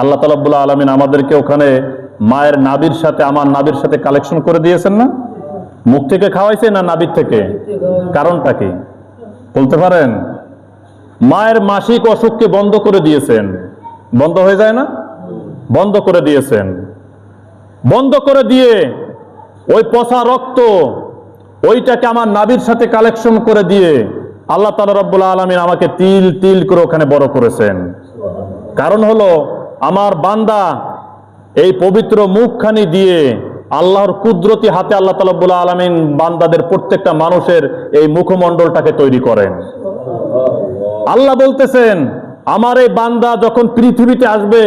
আল্লাহ তালাবুল্লাহ আলমিন আমাদেরকে ওখানে মায়ের নাবির সাথে, আমার নাবির সাথে কালেকশন করে দিয়েছেন না? মুখ থেকে খাওয়াইছে না নাবির থেকে? কারণটা কি? বলতে পারেন? মায়ের মাসিক অসুখকে বন্ধ করে দিয়েছেন। বন্ধ হয়ে যায় না? বন্ধ করে দিয়েছেন। বন্ধ করে দিয়ে ওই পচা রক্ত, ওইটাকে আমার নাবির সাথে কালেকশন করে দিয়ে আল্লাহ তালা রব্বুল আলমিন আমাকে তিল তিল করে ওখানে বড় করেছেন। কারণ হলো আমার বান্দা, এই পবিত্র মুখখানি দিয়ে আল্লাহর কুদরতি হাতে আল্লাহ তালাবুল আলমিন বান্দাদের প্রত্যেকটা মানুষের এই মুখমণ্ডলটাকে তৈরি করেন। আল্লাহ বলতেছেন, আমার এই বান্দা যখন পৃথিবীতে আসবে,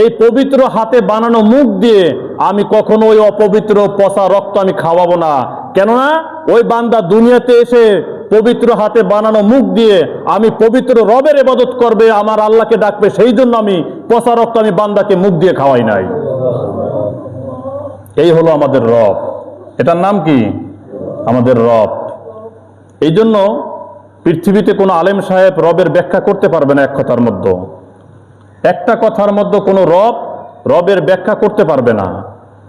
এই পবিত্র হাতে বানানো মুখ দিয়ে আমি কখনো ওই অপবিত্র পচা রক্ত আমি খাওয়াবো না। কেননা, ওই বান্দা দুনিয়াতে এসে পবিত্র হাতে বানানো মুখ দিয়ে আমি পবিত্র রবের এবাদত করবে, আমার আল্লাহকে ডাকবে সেই জন্য আমি পচা রক্ত আমি বান্দাকে মুখ দিয়ে খাওয়াই নাই। এই হলো আমাদের রব। এটার নাম কি? আমাদের রব। এই জন্য পৃথিবীতে কোনো আলেম সাহেব রবের ব্যাখ্যা করতে পারবে না এক কথার মধ্যে। একটা কথার মধ্যে কোনো রব রবের ব্যাখ্যা করতে পারবে না।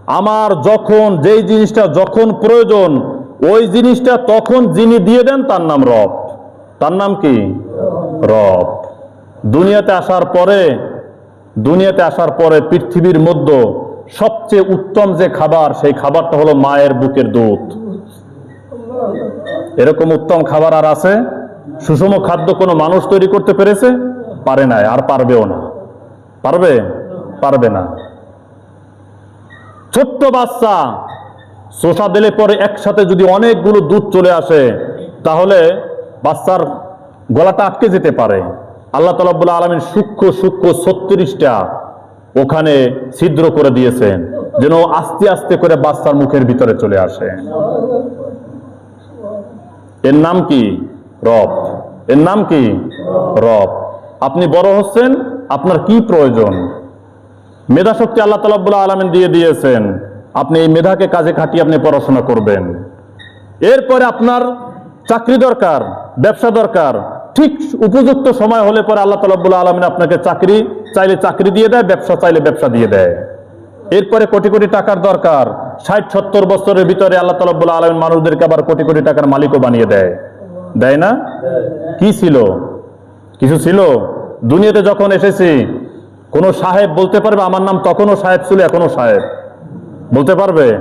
আমার যখন যেই জিনিসটা যখন প্রয়োজন, ওই জিনিসটা তখন যিনি দিয়ে দেন তার নাম রব। তার নাম কি? রব। দুনিয়াতে আসার পরে দুনিয়াতে আসার পরে পৃথিবীর মধ্যে সবচেয়ে উত্তম যে খাবার, সেই খাবারটা হলো মায়ের বুকের দুধ। এরকম উত্তম খাবার আর আছে? সুষম খাদ্য কোনো মানুষ তৈরি করতে পেরেছে? পারে নাই, আর পারবেও না। পারবে? পারবে না। ছোট্ট বাচ্চা, শোষা দিলে পরে একসাথে যদি অনেকগুলো দুধ চলে আসে, তাহলে বাচ্চার গলাটা আটকে যেতে পারে। আল্লাহ তালাবুল্লাহ আলমিন সূক্ষ্ম সূক্ষ্ম ছত্রিশটা ওখানে ছিদ্র করে দিয়েছেন, যেন আস্তে আস্তে করে বাচ্চার মুখের ভিতরে চলে আসে। এর নাম কি? রব। এর নাম কি? রব। আপনি বড় হচ্ছেন, আপনার কি প্রয়োজন? মেধা শক্তি আল্লাহ তালাবুল্লাহ আলমিন দিয়ে দিয়েছেন, আপনি এই মেধাকে কাজে খাটিয়ে আপনি পড়াশোনা করবেন। এরপরে আপনার চাকরি দরকার, ব্যবসা দরকার ঠিক উপযুক্ত সময় হলে পরে আল্লাহ তালাবুল্লাহ আলমিন আপনাকে চাকরি, চাইলে চাকরি দিয়ে দেয়, ব্যবসা চাইলে ব্যবসা দিয়ে দেয়। এরপরে কোটি কোটি টাকার দরকার। ষাট, সত্তর বছরের ভিতরে আল্লাহ তালাবুল্লাহ আলমিন মানুষদেরকে আবার কোটি কোটি টাকার মালিকও বানিয়ে দেয়। দেয় না? কি ছিল? কিছু ছিল? দুনিয়াতে যখন এসেছি, কোনো সাহেব বলতে পারবে, আমার নাম তখনও সাহেব ছিল, এখনও সাহেব। বলতে পারবে?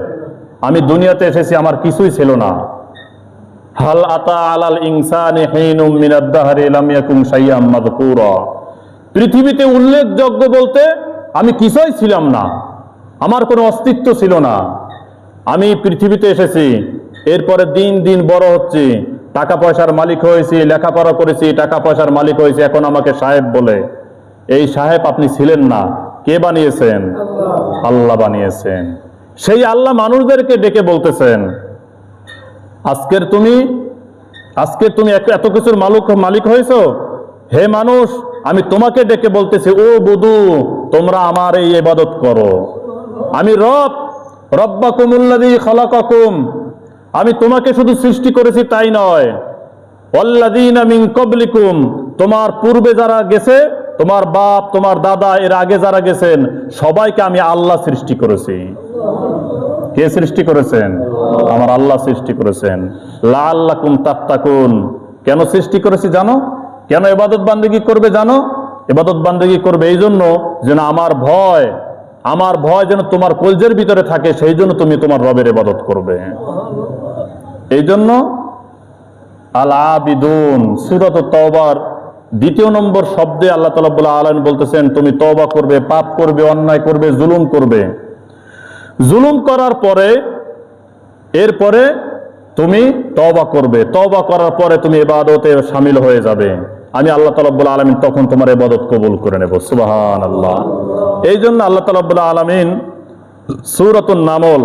আমি দুনিয়াতে এসেছি, আমার কিছুই ছিল না। হাল আতা আলাল ইনসানি হিনুম মিনাদ দাহরি লাম ইয়াকুম শাইয়াম মাযকুরা। পৃথিবীতে উল্লেখযোগ্য বলতে আমি কিছুই ছিলাম না। আমার কোনো অস্তিত্ব ছিল না। আমি পৃথিবীতে এসেছি এরপরে দিন দিন বড় হচ্ছি টাকা পয়সার মালিক হয়েছি লেখাপড়া করেছি টাকা পয়সার মালিক হয়েছি এখন আমাকে সাহেব বলে। এই সাহেব আপনি ছিলেন না কে বানিয়েছেন? আল্লাহ। বানিয়েছেন। সেই আল্লাহ মানুষদেরকে ডেকে বলতেছেন আজকের তুমি, আজকে তুমি এত কিছুর মালিক মালিক হয়েছ? হে মানুষ, আমি তোমাকে ডেকে বলতেছি, ও বুধু, তোমরা আমার এই ইবাদত করো। আমি রব রব্বাকুমুল্লাদি খালাকাকুম। আমি তোমাকে শুধু সৃষ্টি করেছি তাই নয়। কবলিকুম তোমার পূর্বে যারা গেছে, তোমার বাপ, তোমার দাদা, এর আগে যারা গেছেন, সবাইকে আমি আল্লাহ সৃষ্টি করেছি। কে সৃষ্টি করেছেন? আমার আল্লাহ সৃষ্টি করেছেন। লা আল্লাকুম তাত্তাকুন। কেন সৃষ্টি করেছি জানো? কেন এবাদত বান্দেগি করবে জানো? এবাদত বান্দেগি করবে এই জন্য যেন আমার ভয় আমার ভয় যেন তোমার কলজের ভিতরে থাকে সেই জন্য তুমি তোমার রবের এবাদত করবে। এই জন্য আল আবিদুন সুরত তওবার দ্বিতীয় নম্বর শব্দে আল্লাহ তালা বলতেছেন, তুমি তওবা করবে, পাপ করবে, অন্যায় করবে, জুলুম করবে। জুলুম করার পরে, এরপরে তুমি তবা করবে। তবা করার পরে তুমি এবাদতে সামিল হয়ে যাবে। আমি আল্লাহ তালাবুল আলমিন তখন তোমার এবাদত কবুল করে নেব। সুবাহান আল্লাহ এই জন্য আল্লাহ তালাবুল আলমিন সুরতুল নামল,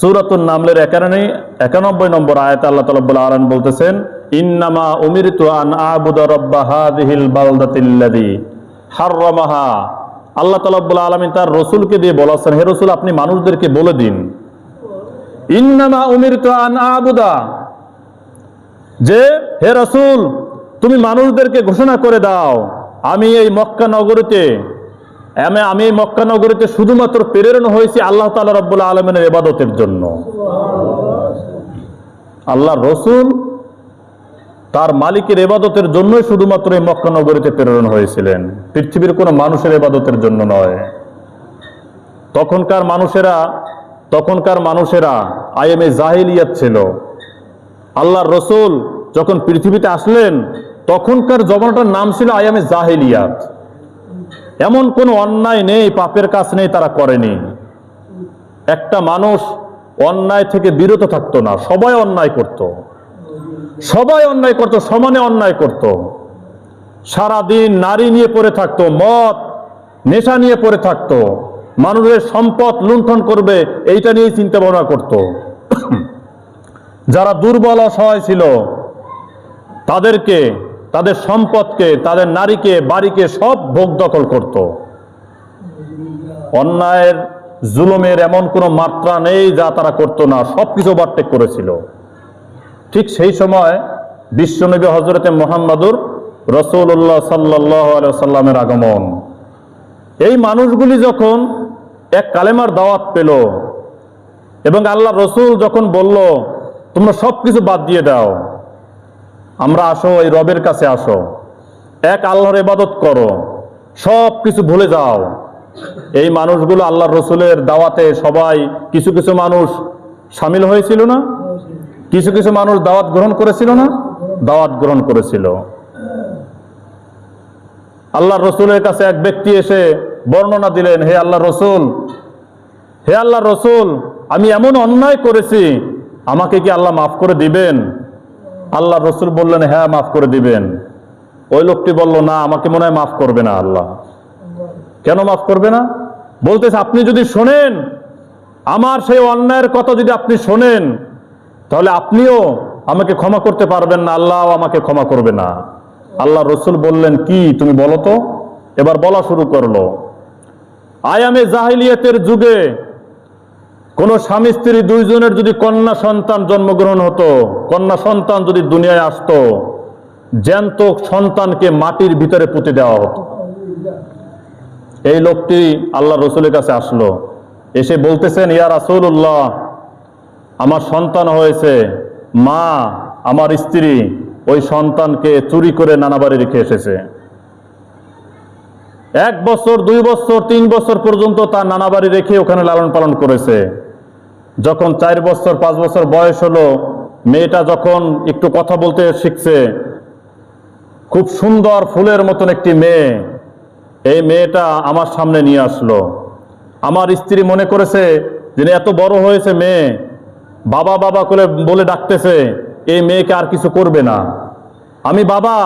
সুরাতুন নামলের একারণে একানব্বই নম্বর আয়াত আল্লাহ তালাবুল আলম বলতেছেন, ইন্নামা উমিরতু আন আবুদা রব্বা হাদিহিল বালদাতিল্লাদি হাররামাহা আল্লাহ তালাবুল আলমিন তার রসুলকে দিয়ে বলাছেন, হে রসুল, আপনি মানুষদেরকে বলে দিন। ইন্নামা উমিরতু আন আবুদা। যে, হে রসুল, তুমি মানুষদেরকে ঘোষণা করে দাও, আমি এই মক্কা নগরীতে, আমি আমি এই মক্কা নগরীতে শুধুমাত্র প্রেরণ হয়েছি আল্লাহ তালা রব্বুল আলমের এবাদতের জন্য। আল্লাহ রসুল তার মালিকের এবাদতের জন্যই শুধুমাত্র এই মক্কা নগরীতে প্রেরণ হয়েছিলেন। পৃথিবীর কোনো মানুষের এবাদতের জন্য নয়। তখনকার মানুষেরা তখনকার মানুষেরা আইএমএ জাহিলিয়াত ছিল। আল্লাহর রসুল যখন পৃথিবীতে আসলেন, তখনকার জমানাটার নাম ছিল আইএমএ জাহিলিয়াত। এমন কোনো অন্যায় নেই, পাপের কাজ নেই তারা করেনি। একটা মানুষ অন্যায় থেকে বিরত থাকতো না, সবাই অন্যায় করত। সবাই অন্যায় করত, সমানে অন্যায় করত। সারাদিন নারী নিয়ে পড়ে থাকতো, মদ, নেশা নিয়ে পড়ে থাকতো। মানুষের সম্পদ লুণ্ঠন করবে, এইটা নিয়েই চিন্তা ভাবনা করত। যারা দুর্বল অসহায় ছিল, তাদেরকে, তাদের সম্পদকে, তাদের নারীকে, বাড়িকে সব ভোগ দখল করত। অন্যায়ের, জুলুমের এমন কোনো মাত্রা নেই যা তারা করতো না সব কিছু ওভারটেক করেছিল। ঠিক সেই সময় বিশ্বনবী হজরতে মোহাম্মদুর রসুল্লাহ সাল্লাহ সাল্লামের আগমন। এই মানুষগুলি যখন এক কালেমার দাওয়াত পেল এবং আল্লাহ রসুল যখন বলল, তোমরা সব কিছু বাদ দিয়ে দাও, আমরা আসো, এই রবের কাছে আসো, এক আল্লাহর ইবাদত করো সব কিছু ভুলে যাও। এই মানুষগুলো আল্লাহ রসুলের দাওয়াতে সবাই কিছু কিছু মানুষ সামিল হয়েছিল না? কিছু কিছু মানুষ দাওয়াত গ্রহণ করেছিল না? দাওয়াত গ্রহণ করেছিল। আল্লাহ রসুলের কাছে এক ব্যক্তি এসে বর্ণনা দিলেন, হে আল্লাহ রসুল, হে আল্লাহ রসুল, আমি এমন অন্যায় করেছি, আমাকে কি আল্লাহ মাফ করে দিবেন? আল্লাহ রসুল বললেন হ্যাঁ মাফ করে দিবেন। ওই লোকটি বলল, না, আমাকে মনে হয় মাফ করবে না আল্লাহ। কেন মাফ করবে না? বলতেছে, আপনি যদি শোনেন, আমার সেই অন্যায়ের কথা যদি আপনি শোনেন তাহলে আপনিও আমাকে ক্ষমা করতে পারবেন না আল্লাহ আমাকে ক্ষমা করবে না। আল্লাহ রসুল বললেন, কি, তুমি বলো তো? এবার বলা শুরু করল। আয়ামে জাহিলিয়াতের যুগে কোন স্বামী স্ত্রী দুইজনের যদি কন্যা সন্তান জন্মগ্রহণ হতো, কন্যা সন্তান যদি দুনিয়ায় আসতো, জ্যান্ত সন্তানকে মাটির ভিতরে পুঁতে দেওয়া হতো। এই লোকটি আল্লাহ রসুলের কাছে আসলো। এসে বলতেছেন, ইয়া রাসুল্লাহ আমার সন্তান হয়েছে, মা, আমার স্ত্রী, ওই সন্তানকে চুরি করে নানা বাড়ি রেখে এসেছে। এক বছর, দুই বছর, তিন বছর পর্যন্ত তার নানা বাড়ি রেখে ওখানে লালন পালন করেছে। যখন চার বছর, পাঁচ বছর বয়স হলো, মেয়েটা যখন একটু কথা বলতে শিখছে, খুব সুন্দর ফুলের মতন একটি মেয়ে, এই মেয়েটা আমার সামনে নিয়ে আসলো। আমার স্ত্রী মনে করেছে যে এত বড় হয়েছে মেয়ে বাবা বাবা করে বলে ডাকতেছে, এই মেয়েকে আর কিছু করবে না। আমি, বাবা,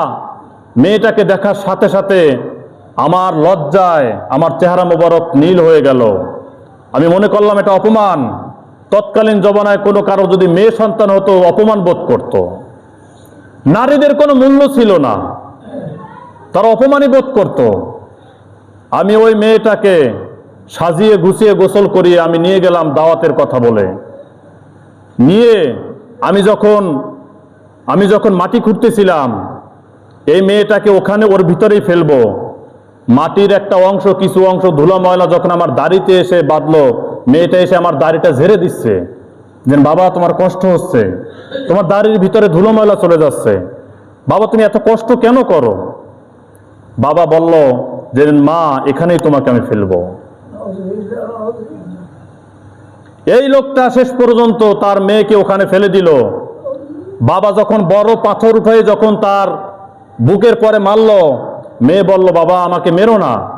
মেয়েটাকে দেখার সাথে সাথে আমার লজ্জায় আমার চেহারা মোবারক নীল হয়ে গেল। আমি মনে করলাম এটা অপমান। তৎকালীন জমানায় কোনো কারও যদি মেয়ে সন্তান হতো অপমান বোধ করত। নারীদের কোনো মূল্য ছিল না। তারা অপমানই বোধ করত। আমি ওই মেয়েটাকে সাজিয়ে গুছিয়ে গোসল করিয়ে আমি নিয়ে গেলাম দাওয়াতের কথা বলে। নিয়ে আমি যখন আমি যখন মাটি খুঁড়তেছিলাম, এই মেয়েটাকে ওখানে ওর ভিতরেই ফেলব। মাটির একটা অংশ, কিছু অংশ ধুলা ময়লা যখন আমার দাড়িতে এসে বাঁধলো, মেয়েটা এসে আমার দাড়িটা ঝেড়ে দিচ্ছে। যে বাবা, তোমার কষ্ট হচ্ছে। তোমার দাড়ির ভিতরে ধুলো ময়লা চলে যাচ্ছে। বাবা, তুমি এত কষ্ট কেন করো? বাবা বলল যে মা, এখানেই তোমাকে আমি ফেলব। এই লোকটা শেষ পর্যন্ত তার মেয়েকে ওখানে ফেলে দিল। বাবা যখন বড় পাথর উঠে যখন তার বুকের পরে মারল, মেয়ে বলল, বাবা, আমাকে মেরো না।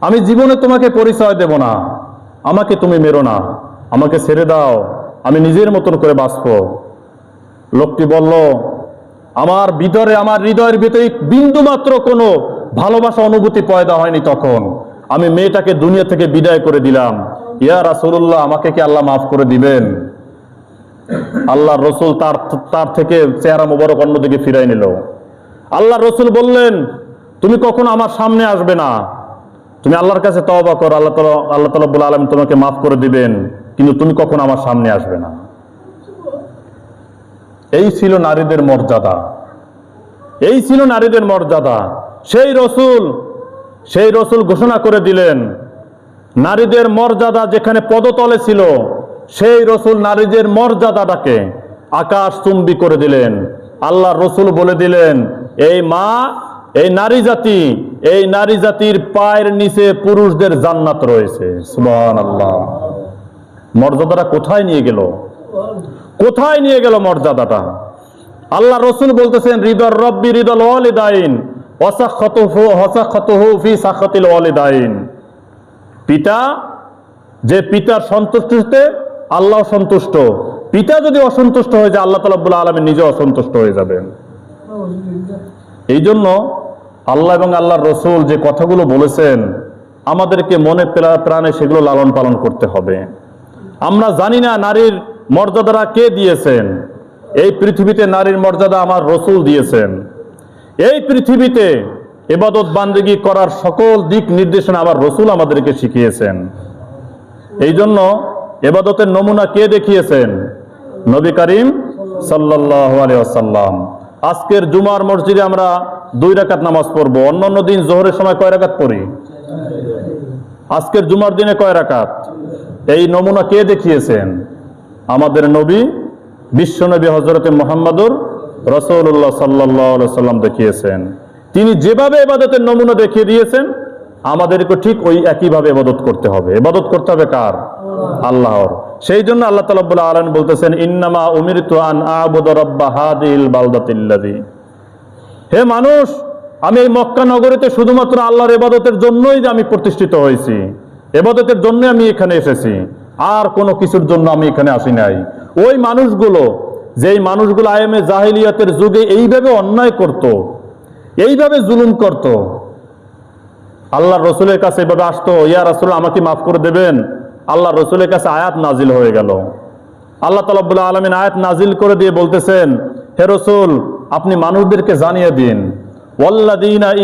আমি জীবনে তোমাকে পরিচয় দেব না। আমাকে তুমি মেরো না। আমাকে ছেড়ে দাও। আমি নিজের মতন করে বাঁচব। লোকটি বলল, আমার ভিতরে, আমার হৃদয়ের ভিতরে বিন্দু মাত্র কোনো ভালোবাসা, অনুভূতি পয়দা হয়নি তখন। আমি মেয়েটাকে দুনিয়া থেকে বিদায় করে দিলাম। ইয়া রাসুল্লাহ আমাকে কি আল্লাহ মাফ করে দিবেন? আল্লাহ রসুল তার তার থেকে চেহারা মোবারক অন্যদিকে ফিরাই নিল। আল্লাহ রসুল বললেন, তুমি কখনো আমার সামনে আসবে না। তুমি আল্লাহর কাছে তওবা করো, আল্লাহ তালা আল্লাহ তালা বলে আলম তোমাকে মাফ করে দিবেন, কিন্তু তুমি কখনো আমার সামনে আসবে না। এই ছিল নারীদের মর্যাদা। এই ছিল নারীদের মর্যাদা। সেই রসুল সেই রসুল ঘোষণা করে দিলেন নারীদের মর্যাদা যেখানে পদতলে ছিল, সেই রসুল নারীদের মর্যাদাটাকে আকাশ চুম্বি করে দিলেন। আল্লাহ রসুল বলে দিলেন, এই মা, এই নারী জাতি, এই নারী জাতির পায়ের নিচে পুরুষদের জান্নাত রয়েছে। আল্লাহ মর্যাদাটা কোথায় নিয়ে গেল? কোথায় নিয়ে গেল মর্যাদাটা? আল্লাহ রসুল বলতেছেন হৃদয় রব্বি হৃদল ওয়ালিদাইন অসাক্ষতহু হসাক্ষতহু ফি সাখাতিল ওয়ালিদাইন। পিতা, যে পিতার সন্তুষ্টিতে আল্লাহ সন্তুষ্ট। পিতা যদি অসন্তুষ্ট হয়ে যায়, আল্লাহ তালাবুল্লাহ আলমী নিজে অসন্তুষ্ট হয়ে যাবেন। এই জন্য আল্লাহ এবং আল্লাহর রসুল যে কথাগুলো বলেছেন, আমাদেরকে মনে প্রা- প্রাণে সেগুলো লালন পালন করতে হবে। আমরা জানি না নারীর মর্যাদাটা কে দিয়েছেন। এই পৃথিবীতে নারীর মর্যাদা আমার রসুল দিয়েছেন। এই পৃথিবীতে এবাদত বান্দিগি করার সকল দিক নির্দেশনা আবার রসুল আমাদেরকে শিখিয়েছেন। এই জন্য এবাদতের নমুনা কে দেখিয়েছেন? নবী করিম ওয়াসাল্লাম। আজকের জুমার মসজিদে আমরা দুই রাকাত নামাজ পড়ব। অন্য অন্য দিন জোহরের সময় কয় রাকাত পড়ি? আজকের জুমার দিনে কয় রাকাত? এই নমুনা কে দেখিয়েছেন? আমাদের নবী বিশ্বনবী হজরতে মোহাম্মদুর রসৌল্লাহ সাল্লাহ সাল্লাম দেখিয়েছেন। তিনি যেভাবে এবাদতের নমুনা দেখিয়ে দিয়েছেন, আমাদেরকে ঠিক ওই একইভাবে এবাদত করতে হবে। এবাদত করতে হবে কার? আল্লাহর। সেই জন্য আল্লাহ তালাবুল্লাহ আলম বলতেছেন, ইন্নামা উমির আন আবুদ রব্বা হাদিল বালদাতিল্লাদি হে মানুষ, আমি এই মক্কা নগরীতে শুধুমাত্র আল্লাহর এবাদতের জন্যই যে আমি প্রতিষ্ঠিত হয়েছি, এবাদতের জন্য আমি এখানে এসেছি, আর কোনো কিছুর জন্য আমি এখানে আসি নাই। ওই মানুষগুলো, যেই মানুষগুলো আইএমএ জাহিলিয়াতের যুগে এইভাবে অন্যায় করত এইভাবে জুলুম করত। আল্লাহ রসুলের কাছে এভাবে আসতো, ইয়া রসুল, আমাকে মাফ করে দেবেন। আল্লাহ রসুলের কাছে আয়াত নাজিল হয়ে গেল। আল্লাহ তালাবুল্লাহ আলমিন আয়াত নাজিল করে দিয়ে বলতেছেন, হে রসুল, আপনি মানুষদেরকে জানিয়ে দিন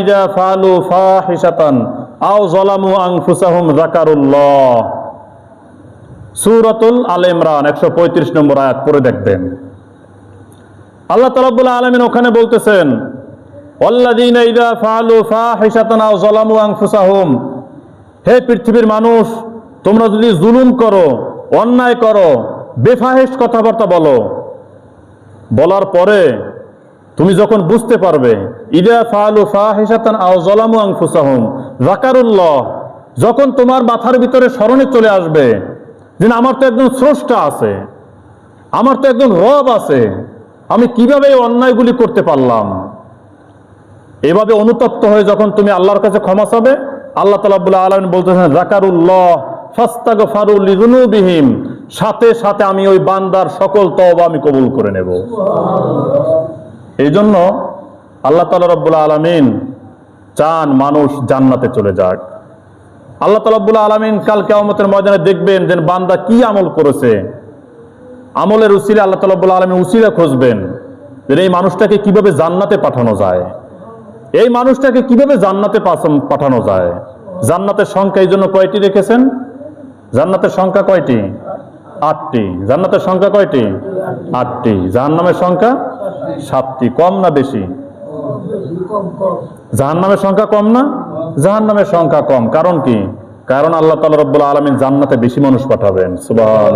ইজা ফালু আও জলামু আনফুসাহুম যাকারুল্লাহ। সূরাতুল আল ইমরান 135 নম্বর আয়াত দেখবেন। আল্লাহ আলমিন ওখানে বলতেছেন হে পৃথিবীর মানুষ, তোমরা যদি জুলুম করো, অন্যায় করো বেফাহেস কথাবার্তা বলো, বলার পরে তুমি যখন বুঝতে পারবে, ইদা ফালু ফাহিশাতান আও জলামু আনফুসাহুম, যাকারুল্লাহ, যখন তোমার মাথার ভিতরে স্মরণে চলে আসবে যে আমার তো একজন স্রষ্টা আছে, আমার তো একজন রব আছে, আমি কীভাবে এই অন্যায়গুলি করতে পারলাম? এভাবে অনুতপ্ত হয়ে যখন তুমি আল্লাহর কাছে ক্ষমা চাবে, আল্লাহ তালাবুল্লাহ আলম বলতেছেন জাকারুল্লাহ ফাস্তাগ ফারুলিজুনুবিহীম সাথে সাথে আমি ওই বান্দার সকল তওবা আমি কবুল করে নেব। এই জন্য আল্লাহ তালা রব্বুল্লাহ আলমিন চান মানুষ জান্নাতে চলে যাক। আল্লাহ তালাবুল্লাহ আলমিন কাল কেয়ামতের ময়দানে দেখবেন যে বান্দা কি আমল করেছে। আমলের উসিলে আল্লাহ তালাবুল্লাহ আলমিন উসিলে খুঁজবেন যে এই মানুষটাকে কীভাবে জান্নাতে পাঠানো যায়। এই মানুষটাকে কীভাবে জান্নাতে পাঠানো যায়? জান্নাতের সংখ্যা এই জন্য কয়টি রেখেছেন? জান্নাতের সংখ্যা কয়টি? আটটি। জান্নাতের সংখ্যা কয়টি? আটটি। জাহান্নামের সংখ্যা সাতটি। কম না বেশি? জাহান্নামের সংখ্যা কম না? জাহান্নামের সংখ্যা কম। কারণ কি? কারণ আল্লাহ তালা রব্বুল আলমিন জান্নাতে বেশি মানুষ পাঠাবেন। সুবহান।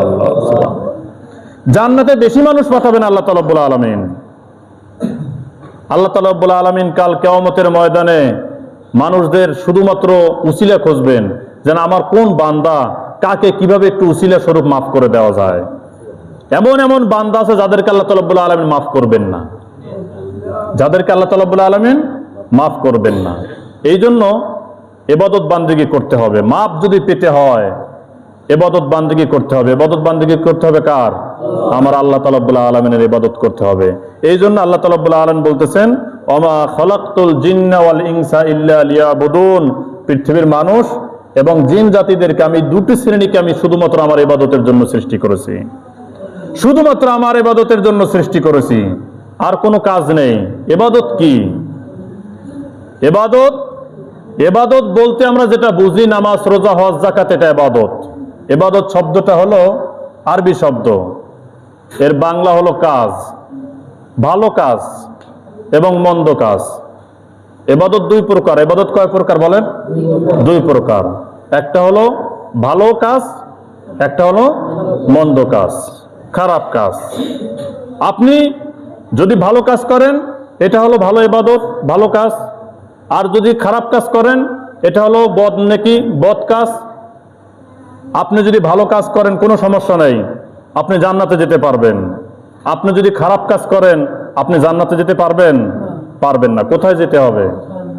জান্নাতে বেশি মানুষ পাঠাবেন আল্লাহ তালা রব্বুল আলমিন। আল্লাহ তালাবুল আলমিন কাল কেয়ামতের ময়দানে মানুষদের শুধুমাত্র উসিলা খুঁজবেন যেন আমার কোন বান্দা কাকে কীভাবে একটু উসিলা স্বরূপ মাফ করে দেওয়া যায়। এমন এমন বান্দা আছে যাদেরকে আল্লাহ তালাবুল আলমিন মাফ করবেন না। যাদেরকে আল্লাহ তালাবুল আলমিন মাফ করবেন না। এই জন্য এবাদত বান্দিগি করতে হবে। মাপ যদি পেতে হয় এবাদত বান্দিগি করতে হবে। এবাদত বান্দিগি করতে হবে কার? আমার আল্লাহ তালাবুল্লাহ আলমিনের ইবাদত করতে হবে। এই জন্য আল্লাহ তালাবুল্লাহ আলম বলতেছেন অমা খলাক্তুল জিন্না ওয়াল ইনসা ইল্লা লিয়াবুদুন। পৃথিবীর মানুষ এবং জিন জাতিদেরকে আমি, দুটি শ্রেণীকে আমি শুধুমাত্র আমার ইবাদতের জন্য সৃষ্টি করেছি। শুধুমাত্র আমার এবাদতের জন্য সৃষ্টি করেছি। আর কোনো কাজ নেই। এবাদত কি? এবাদত এবাদত বলতে আমরা যেটা বুঝি, নামাজ, রোজা, হজ জাকাত এটা এবাদত। এবাদত শব্দটা হলো আরবি শব্দ। এর বাংলা হলো কাজ। ভালো কাজ এবং মন্দ কাজ। এবাদত দুই প্রকার। এবাদত কয় প্রকার বলেন? দুই প্রকার। একটা হলো ভালো কাজ, একটা হলো মন্দ কাজ, খারাপ কাজ। আপনি যদি ভালো কাজ করেন, এটা হলো ভালো এবাদত, ভালো কাজ। আর যদি খারাপ কাজ করেন, এটা হলো বদ নেকি, বদ কাজ আপনি যদি ভালো কাজ করেন, কোনো সমস্যা নেই। আপনি জান্নাতে যেতে পারবেন। আপনি যদি খারাপ কাজ করেন, আপনি জান্নাতে যেতে পারবেন? পারবেন না। কোথায় যেতে হবে?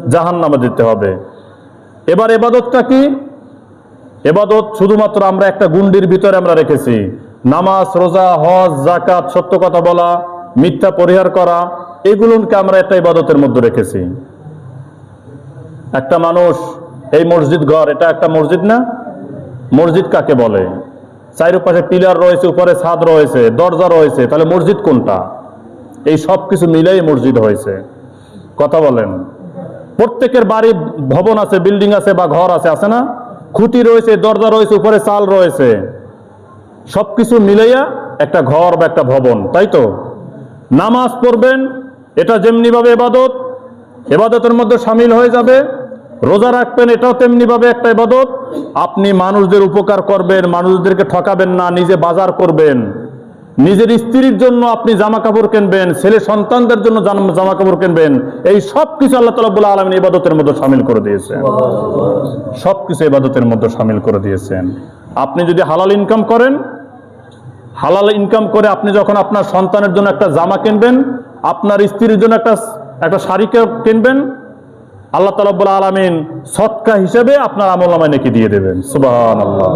জাহান নামে যেতে হবে। এবার এবাদতটা কি? এবাদত শুধুমাত্র আমরা একটা গুন্ডির ভিতরে আমরা রেখেছি। নামাজ, রোজা, হজ জাকাত সত্য কথা বলা, মিথ্যা পরিহার করা, এগুলোকে আমরা একটা ইবাদতের মধ্যে রেখেছি। একটা মানুষ, এই মসজিদ ঘর, এটা একটা মসজিদ না? মসজিদ কাকে বলে? চারিপাশে পিলার রয়েছে, উপরে ছাদ রয়েছে, দরজা রয়েছে, তাহলে মসজিদ কোনটা? এই সব কিছু মিলেই মসজিদ হয়েছে। কথা বলেন। প্রত্যেকের বাড়ি ভবন আছে, বিল্ডিং আছে বা ঘর আছে আছে না? খুঁটি রয়েছে, দরজা রয়েছে, উপরে চাল রয়েছে। সব কিছু মিলাইয়া একটা ঘর বা একটা ভবন, তাই তো? নামাজ পড়বেন, এটা যেমনিভাবে এবাদত, এবাদতের মধ্যে সামিল হয়ে যাবে। রোজা রাখবেন, এটাও তেমনিভাবে একটা ইবাদত। আপনি মানুষদের উপকার করবেন, মানুষদেরকে ঠকাবেন না, নিজে বাজার করবেন। নিজের স্ত্রীর জন্য আপনি জামা কাপড় কিনবেন, ছেলে সন্তানদের জন্য জামা কাপড় কিনবেন। এই সব কিছু আল্লাহ তালা আলমিন ইবাদতের মধ্যে সামিল করে দিয়েছেন। সব কিছু ইবাদতের মধ্যে সামিল করে দিয়েছেন। আপনি যদি হালাল ইনকাম করেন, হালাল ইনকাম করে আপনি যখন আপনার সন্তানের জন্য একটা জামা কিনবেন, আপনার স্ত্রীর জন্য একটা একটা শাড়ি কিনবেন আল্লাহ তালাবুল আলমিন সৎকা হিসেবে আপনার আমল নামায় নাকি দিয়ে দেবেন। সুবাহ আল্লাহ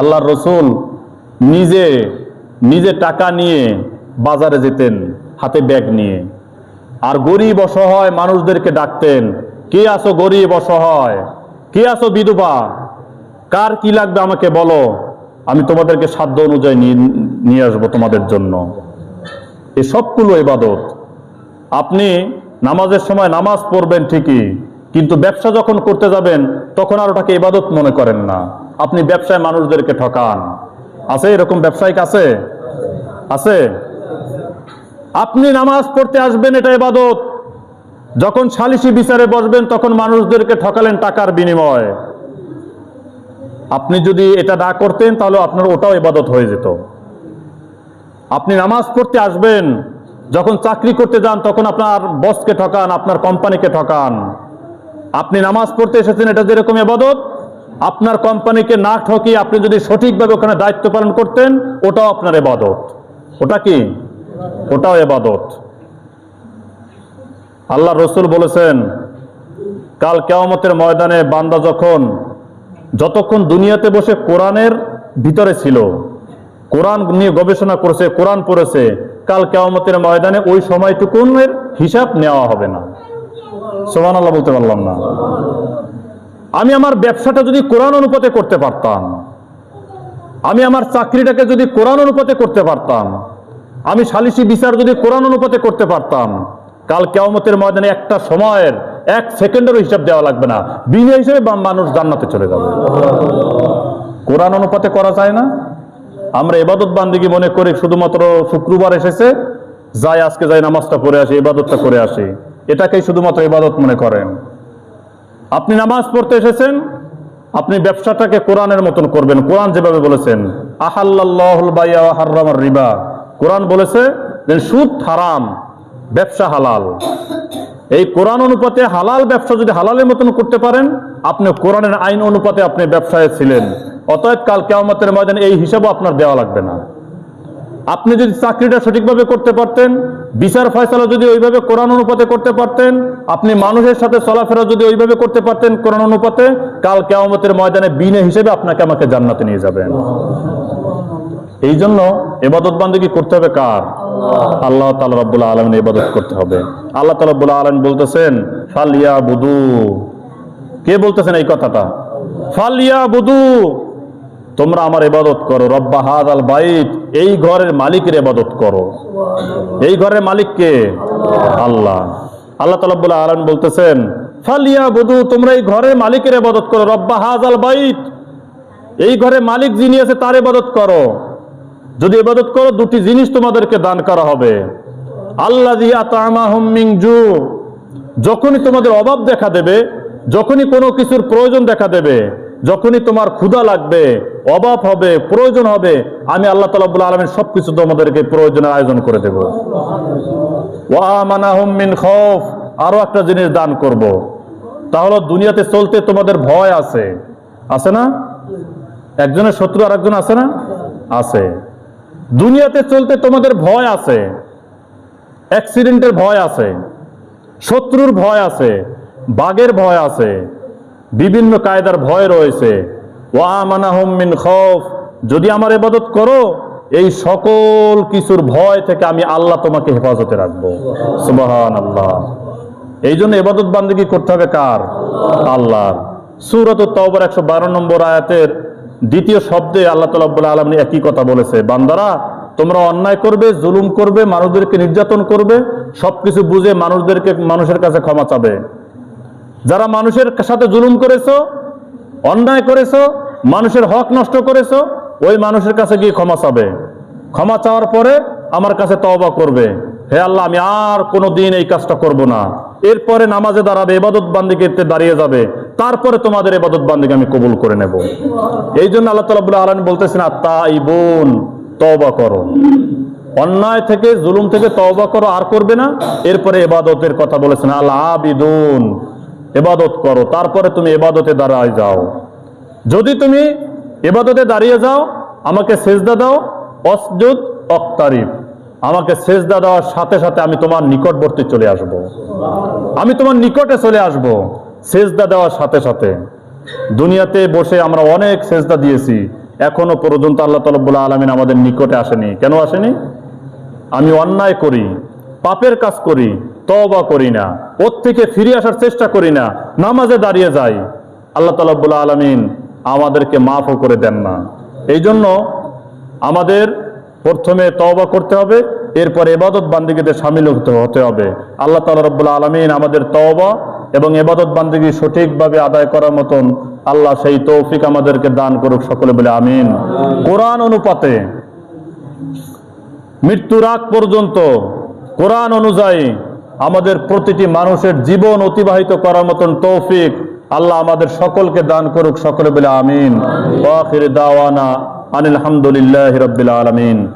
আল্লাহর রসুল নিজে নিজে টাকা নিয়ে বাজারে যেতেন, হাতে ব্যাগ নিয়ে। আর গরিব অসহায় মানুষদেরকে ডাকতেন, কে আসো গরিব অসহায়? কে আসো বিধবা? কার কি লাগবে আমাকে বলো? আমি তোমাদেরকে সাধ্য অনুযায়ী নিয়ে আসব তোমাদের জন্য। এই সবগুলো ইবাদত আপনি নামাজের সময় নামাজ পড়বেন ঠিকই, কিন্তু ব্যবসা যখন করতে যাবেন, তখন আর ওটাকে ইবাদত মনে করেন না। আপনি ব্যবসায় মানুষদেরকে ঠকান। আছে এরকম ব্যবসায়িক আছে? আছে? আপনি নামাজ পড়তে আসবেন, এটা ইবাদত। যখন সালিসি বিচারে বসবেন, তখন মানুষদেরকে ঠকালেন টাকার বিনিময়। আপনি যদি এটা না করতেন, তাহলে আপনার ওটাও ইবাদত হয়ে যেত। আপনি নামাজ পড়তে আসবেন যখন চাকরি করতে যান, তখন আপনার বসকে ঠকান, আপনার কোম্পানিকে ঠকান। আপনি নামাজ পড়তে এসেছেন, এটা যেরকম এবাদত আপনার কোম্পানিকে না ঠকিয়ে আপনি যদি সঠিকভাবে ওখানে দায়িত্ব পালন করতেন, ওটাও আপনার এবাদত ওটা কি? ওটাও এবাদত আল্লাহ রসুল বলেছেন, কাল কেয়ামতের ময়দানে বান্দা যখন যতক্ষণ দুনিয়াতে বসে কোরআনের ভিতরে ছিল, কোরআন নিয়ে গবেষণা করেছে, কোরআন পড়েছে কাল কেয়ামতের ময়দানে ওই সময়টুকুনের হিসাব নেওয়া হবে না। সোমান আল্লাহ বলতে পারলাম না। আমি আমার ব্যবসাটা যদি কোরআন অনুপাতে করতে পারতাম, আমি আমার চাকরিটাকে যদি কোরআন অনুপাতে করতে পারতাম, আমি সালিসি বিচার যদি কোরআন অনুপাতে করতে পারতাম, কাল কেয়ামতের ময়দানে একটা সময়ের, এক সেকেন্ডেরও হিসাব দেওয়া লাগবে না। বিনা হিসেবে মানুষ জান্নাতে চলে যাবে। কোরআন অনুপাতে করা যায় না? আমরা এবাদত বান্দিকে মনে করি শুধুমাত্র শুক্রবার এসেছে, যাই আজকে যাই নামাজটা পড়ে আসি, ইবাদতটা করে আসি। এটাকেই শুধুমাত্র ইবাদত মনে করেন। আপনি নামাজ পড়তে এসেছেন, আপনি ব্যবসাটাকে কোরআনের মতন করবেন। কোরআন যেভাবে বলেছেন আহাল্লাহুল বাইয়া রিবা। কোরআন বলেছে সুদ হারাম, ব্যবসা হালাল। এই কোরআন অনুপাতে হালাল ব্যবসা যদি হালালের মতন করতে পারেন, আপনি কোরআনের আইন অনুপাতে আপনি ব্যবসায় ছিলেন। অতএব কাল কেয়ামতের ময়দানে এই হিসাবও আপনার দেওয়া লাগবে না। আপনি যদি চাকরিটা সঠিকভাবে করতে পারতেন বিচার ফয়সালা যদি ওইভাবে কোরআন অনুপাতে করতে পারতেন আপনি মানুষের সাথে চলাফেরা যদি ওইভাবে করতে পারতেন কোরআন অনুপাতে কাল কেয়ামতের ময়দানে বিনে হিসেবে আপনাকে আমাকে জান্নাতে নিয়ে যাবেন। এই জন্য এবাদত বান্দিকে করতে হবে কার? আল্লাহ। তালা রব্বুল্লাহ আলমিন ইবাদত করতে হবে। আল্লাহ তালা রব্বুল্লাহ আলম বলতেছেন ফালিয়া বুদু কে বলতেছেন এই কথাটা? ফালিয়া বুদু তোমরা আমার এবাদত করো। রব্বা হাদ আল বাইত। এই ঘরের মালিকের এবাদত করো। এই ঘরের মালিক কে? আল্লাহ। আল্লাহ তালাবুল আলম বলতেছেন ফালিয়া বুদু তোমরা এই ঘরের মালিকের এবাদত করো। রব্বা হাদ আল বাইত। এই ঘরে মালিক যিনি আছে তার ইবাদত করো। যদি এবাদত করো, দুটি জিনিস তোমাদেরকে দান করা হবে। আল্লাহ যখনই তোমাদের অভাব দেখা দেবে, যখনই কোনো কিছুর প্রয়োজন দেখা দেবে যখনই তোমার ক্ষুধা লাগবে, অভাব হবে, প্রয়োজন হবে, আমি আল্লাহ তালাবুল আলমের সবকিছু তোমাদেরকে প্রয়োজনের আয়োজন করে দেব। ওয়ামানাহুম মিন খৌফ আরও একটা জিনিস দান করব। তাহলে দুনিয়াতে চলতে তোমাদের ভয় আছে। আছে না? একজনের শত্রু আর একজন আছে না? আছে। দুনিয়াতে চলতে তোমাদের ভয় আছে। অ্যাক্সিডেন্টের ভয় আছে। শত্রুর ভয় আছে। বাঘের ভয় আছে। বিভিন্ন কায়দার ভয় রয়েছে। ওয়ামানাহুম মিন খৌফ যদি আমার এবাদত করো এই সকল কিছুর ভয় থেকে আমি আল্লাহ তোমাকে হেফাজতে রাখব। সুবাহান আল্লাহ এই জন্য এবাদত বান্দিগি করতে হবে কার? আল্লাহর। সুরত তওবার একশো বারো নম্বর আয়াতের দ্বিতীয় শব্দে আল্লাহ তালাবুল্লাহ আলম একই কথা বলেছে বান্দারা তোমরা অন্যায় করবে জুলুম করবে মানুষদেরকে নির্যাতন করবে সবকিছু বুঝে মানুষদেরকে মানুষের কাছে ক্ষমা চাবে। যারা মানুষের সাথে জুলুম করেছ, অন্যায় করেছ, মানুষের হক নষ্ট করেছ, ওই মানুষের কাছে গিয়ে ক্ষমা চাবে। ক্ষমা চাওয়ার পরে আমার কাছে তওবা করবে। হে আল্লাহ, আমি আর কোনো দিন এই কাজটা করব না। এরপরে নামাজে দাঁড়াবে এবাদত বান্দিকে দাঁড়িয়ে যাবে। তারপরে তোমাদের এবাদত বান্দিকে আমি কবুল করে নেব। এই জন্য আল্লাহ তালা আলম বলতেছেন এই বোন তওবা করো। অন্যায় থেকে, জুলুম থেকে তওবা করো, আর করবে না। এরপরে এবাদতের কথা বলেছেন আল আবিদুন এবাদত করো, তারপরে তুমি এবাদতে দাঁড়ায় যাও। যদি তুমি এবাদতে দাঁড়িয়ে যাও, আমাকে সেজদা দাও, অসজুদ, অক্তারিফ। আমাকে সেজদা দেওয়ার সাথে সাথে আমি তোমার নিকটবর্তী চলে আসব। আমি তোমার নিকটে চলে আসব সেজদা দেওয়ার সাথে সাথে। দুনিয়াতে বসে আমরা অনেক সেজদা দিয়েছি। এখনও পর্যন্ত আল্লাহ তালবুল্লাহ আলমিন আমাদের নিকটে আসেনি। কেন আসেনি? আমি অন্যায় করি, পাপের কাজ করি তবা করি না ওর থেকে ফিরে আসার চেষ্টা করি না নামাজে দাঁড়িয়ে যাই। আল্লাহ তালাবুল্লাহ আলমিন আমাদেরকে মাফও করে দেন না। এই জন্য আমাদের প্রথমে তওবা করতে হবে এরপর এবাদত বান্দিগিতে সামিল হতে হবে। আল্লাহ তালা রব্বুল্লাহ আলমিন আমাদের তওবা এবং এবাদত বান্দিগি সঠিকভাবে আদায় করার মতন আল্লাহ সেই তৌফিক আমাদেরকে দান করুক সকলে বলে আমিন। কোরআন অনুপাতে মৃত্যুর আগ পর্যন্ত কোরআন অনুযায়ী আমাদের প্রতিটি মানুষের জীবন অতিবাহিত করার মতন তৌফিক আল্লাহ আমাদের সকলকে দান করুক সকলে বলে আমিন। আনিল হামদুলিল্লাহ রবিল আলমিন।